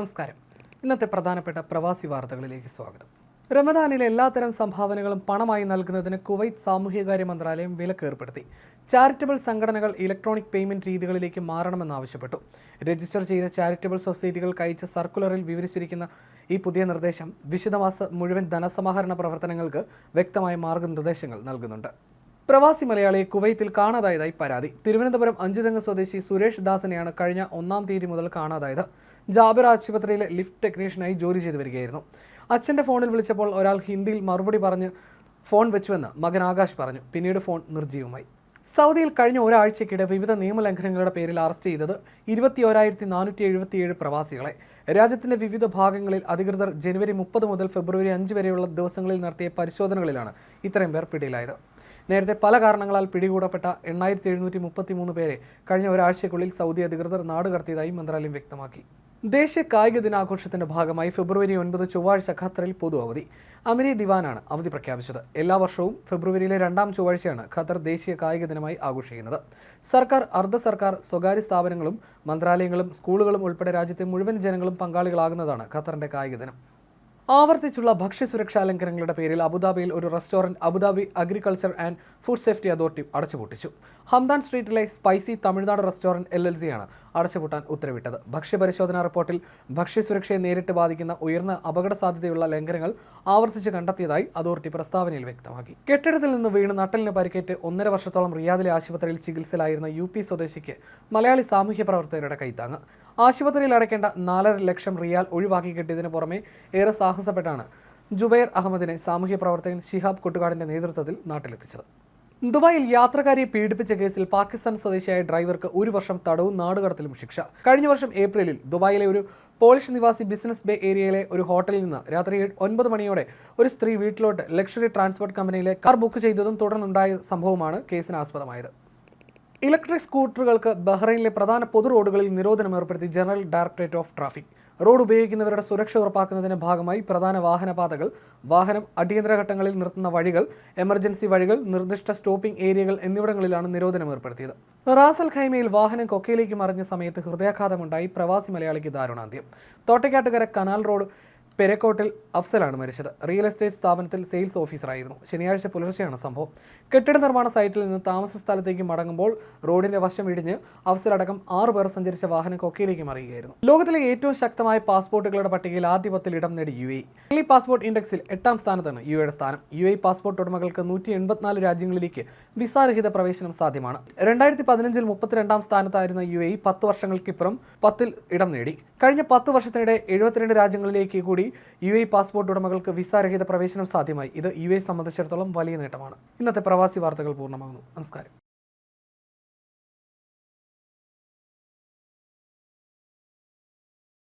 നമസ്കാരം. ഇന്നത്തെ പ്രധാനപ്പെട്ട പ്രവാസി വാർത്തകളിലേക്ക് സ്വാഗതം. റമദാനിലെ എല്ലാത്തരം സംഭാവനകളും പണമായി നൽകുന്നതിന് കുവൈറ്റ് സാമൂഹ്യകാര്യ മന്ത്രാലയം വിലക്കേർപ്പെടുത്തി ചാരിറ്റബിൾ സംഘടനകൾ ഇലക്ട്രോണിക് പേയ്മെന്റ് രീതികളിലേക്ക് മാറണമെന്നാവശ്യപ്പെട്ടു രജിസ്റ്റർ ചെയ്ത ചാരിറ്റബിൾ സൊസൈറ്റികൾക്ക് അയച്ച സർക്കുലറിൽ വിവരിച്ചിരിക്കുന്ന ഈ പുതിയ നിർദ്ദേശം വിശദമാസ മുഴുവൻ ധനസമാഹരണ പ്രവർത്തനങ്ങൾക്ക് വ്യക്തമായ മാർഗനിർദ്ദേശങ്ങൾ നൽകുന്നുണ്ട്. പ്രവാസി മലയാളിയെ കുവൈത്തിൽ കാണാതായതായി പരാതി. തിരുവനന്തപുരം അഞ്ചുതെങ്ങ് സ്വദേശി സുരേഷ് ദാസിനെയാണ് കഴിഞ്ഞ ഒന്നാം തീയതി മുതൽ കാണാതായത്. ജാബിർ ആശുപത്രിയിലെ ലിഫ്റ്റ് ടെക്നീഷ്യനായി ജോലി ചെയ്തു വരികയായിരുന്നു. അച്ഛന്റെ ഫോണിൽ വിളിച്ചപ്പോൾ ഒരാൾ ഹിന്ദിയിൽ മറുപടി പറഞ്ഞ് ഫോൺ വെച്ചുവെന്ന് മകൻ ആകാശ് പറഞ്ഞു. പിന്നീട് ഫോൺ നിർജീവമായി. സൗദിയിൽ കഴിഞ്ഞ ഒരാഴ്ചയ്ക്കിടെ വിവിധ നിയമലംഘനങ്ങളുടെ പേരിൽ അറസ്റ്റ് ചെയ്തത് ഇരുപത്തിയോരായിരത്തി നാനൂറ്റി എഴുപത്തിയേഴ് പ്രവാസികളെ. രാജ്യത്തിന്റെ വിവിധ ഭാഗങ്ങളിൽ അധികൃതർ ജനുവരി മുപ്പത് മുതൽ ഫെബ്രുവരി അഞ്ച് വരെയുള്ള ദിവസങ്ങളിൽ നടത്തിയ പരിശോധനകളിലാണ് ഇത്രയും പേർ പിടിയിലായത്. നേരത്തെ പല കാരണങ്ങളാൽ പിടികൂടപ്പെട്ട എണ്ണായിരത്തി എഴുന്നൂറ്റി മുപ്പത്തി മൂന്ന് പേരെ കഴിഞ്ഞ ഒരാഴ്ചയ്ക്കുള്ളിൽ സൗദി അധികൃതർ നാടുകടത്തിയതായി മന്ത്രാലയം വ്യക്തമാക്കി. ദേശീയ കായിക ദിനാഘോഷത്തിന്റെ ഭാഗമായി ഫെബ്രുവരി ഒൻപത് ചൊവ്വാഴ്ച ഖത്തറിൽ പൊതു അവധി അമിരി ദിവാനാണ് അവധി പ്രഖ്യാപിച്ചത്. എല്ലാ വർഷവും ഫെബ്രുവരിയിലെ രണ്ടാം ചൊവ്വാഴ്ചയാണ് ഖത്തർ ദേശീയ കായിക ദിനമായി ആഘോഷിക്കുന്നത്. സർക്കാർ അർദ്ധ സർക്കാർ സ്വകാര്യ സ്ഥാപനങ്ങളും മന്ത്രാലയങ്ങളും സ്കൂളുകളും ഉൾപ്പെടെ രാജ്യത്തെ മുഴുവൻ ജനങ്ങളും പങ്കാളികളാകുന്നതാണ് ഖത്തറിന്റെ കായിക ദിനം. ആവർത്തിച്ചുള്ള ഭക്ഷ്യസുരക്ഷാ ലംഘനങ്ങളുടെ പേരിൽ അബുദാബിയിൽ ഒരു restaurant Abu Dhabi agriculture and food safety authority അടച്ചുപൂട്ടിച്ചു. Hamdan സ്ട്രീറ്റിലെ spicy Tamil Nadu restaurant L L സിയാണ് അടച്ചുപൂട്ടാൻ ഉത്തരവിട്ടത്. ഭക്ഷ്യപരിശോധനാ റിപ്പോർട്ടിൽ ഭക്ഷ്യസുരക്ഷയെ നേരിട്ട് ബാധിക്കുന്ന ഉയർന്ന അപകട സാധ്യതയുള്ള ലംഘനങ്ങൾ ആവർത്തിച്ച് കണ്ടെത്തിയതായി അതോറിറ്റി പ്രസ്താവനയിൽ വ്യക്തമാക്കി. കെട്ടിടത്തിൽ നിന്ന് വീണ് നട്ടലിന് പരിക്കേറ്റ് ഒന്നര വർഷത്തോളം റിയാദിലെ ആശുപത്രിയിൽ ചികിത്സയിലായിരുന്ന യു പി സ്വദേശിക്ക് മലയാളി സാമൂഹ്യ പ്രവർത്തകരുടെ കൈത്താങ്ങ്. ആശുപത്രിയിൽ അടയ്ക്കേണ്ട നാലര ലക്ഷം റിയാൽ ഒഴിവാക്കി കിട്ടിയതിനു പുറമെ ഏറെ സാഹസപ്പെട്ടാണ് ജുബൈർ അഹമ്മദിനെ സാമൂഹ്യ പ്രവർത്തകൻ ഷിഹാബ് കൊട്ടുകാടിന്റെ നേതൃത്വത്തിൽ നാട്ടിലെത്തിച്ചത്. ദുബായിൽ യാത്രക്കാരെ പീഡിപ്പിച്ച കേസിൽ പാകിസ്ഥാൻ സ്വദേശിയായ ഡ്രൈവർക്ക് ഒരു വർഷം തടവും നാടുകടത്തിലും ശിക്ഷ. കഴിഞ്ഞ വർഷം ഏപ്രിലിൽ ദുബായിലെ ഒരു പോളിഷ് നിവാസി ബിസിനസ് ബേ ഏരിയയിലെ ഒരു ഹോട്ടലിൽ നിന്ന് രാത്രി ഒൻപത് മണിയോടെ ഒരു സ്ത്രീ വീട്ടിലോട്ട് ലക്ഷറി ട്രാൻസ്പോർട്ട് കമ്പനിയിലെ കാർ ബുക്ക് ചെയ്തതും തുടർന്നുണ്ടായ സംഭവമാണ് കേസിന് ആസ്പദമായത് ഇലക്ട്രിക് സ്കൂട്ടറുകൾക്ക് ബഹ്റൈനിലെ പ്രധാന പൊതു റോഡുകളിൽ നിരോധനം ഏർപ്പെടുത്തി general directorate of traffic. Road ഉപയോഗിക്കുന്നവരുടെ സുരക്ഷ ഉറപ്പാക്കുന്നതിന്റെ ഭാഗമായി പ്രധാന വാഹനപാതകൾ വാഹനം അടിയന്തര ഘട്ടങ്ങളിൽ നിർത്തുന്ന വഴികൾ എമർജൻസി വഴികൾ നിർദ്ദിഷ്ട സ്റ്റോപ്പിംഗ് ഏരിയകൾ എന്നിവിടങ്ങളിലാണ് നിരോധനം ഏർപ്പെടുത്തിയത്. റാസൽ ഖൈമയിൽ വാഹനം കൊക്കയിലേക്ക് മറിഞ്ഞ സമയത്ത് ഹൃദയാഘാതമുണ്ടായി പ്രവാസി മലയാളിക്ക് ദാരുണാന്ത്യം. തോട്ടയ്ക്കാട്ടുകര കനാൽ റോഡ് പെരക്കോട്ടിൽ അഫ്സലാണ് മരിച്ചത്. റിയൽ എസ്റ്റേറ്റ് സ്ഥാപനത്തിൽ സെയിൽസ് ഓഫീസറായിരുന്നു. ശനിയാഴ്ച പുലർച്ചെയാണ് സംഭവം. കെട്ടിട നിർമ്മാണ സൈറ്റിൽ നിന്ന് താമസ സ്ഥലത്തേക്ക് മടങ്ങുമ്പോൾ റോഡിന്റെ വശം ഇടിഞ്ഞ് അഫ്സലടക്കം ആറു പേർ സഞ്ചരിച്ച വാഹനം കൊക്കയിലേക്ക് മറിയുകയായിരുന്നു. ലോകത്തിലെ ഏറ്റവും ശക്തമായ പാസ്പോർട്ടുകളുടെ പട്ടികയിൽ ആദ്യ പത്തിൽ ഇടം നേടി യു എ. ഡൽഹി പാസ്പോർട്ട് ഇൻഡെക്സിൽ എട്ടാം സ്ഥാനത്താണ് യു എയുടെ സ്ഥാനം. യു എ പാസ്പോർട്ട് ഉടമകൾക്ക് നൂറ്റി എൺപത്തിനാല് രാജ്യങ്ങളിലേക്ക് വിസാരഹിത പ്രവേശനം സാധ്യമാണ്. രണ്ടായിരത്തി പതിനഞ്ചിൽ മുപ്പത്തിരണ്ടാം സ്ഥാനത്തായിരുന്ന യു എ പത്ത് വർഷങ്ങൾക്കിപ്പുറം പത്തിൽ ഇടം നേടി. കഴിഞ്ഞ പത്ത് വർഷത്തിനിടെ എഴുപത്തിരണ്ട് രാജ്യങ്ങളിലേക്ക് കൂടി യു എ പാസ്പോർട്ട് ഉടമകൾക്ക് വിസാരഹിത പ്രവേശനം സാധ്യമായി. ഇത് യു എ സംബന്ധിച്ചിടത്തോളം വലിയ നേട്ടമാണ്. ഇന്നത്തെ പ്രവാസി വാർത്തകൾ പൂർണമാകുന്നു. നമസ്കാരം.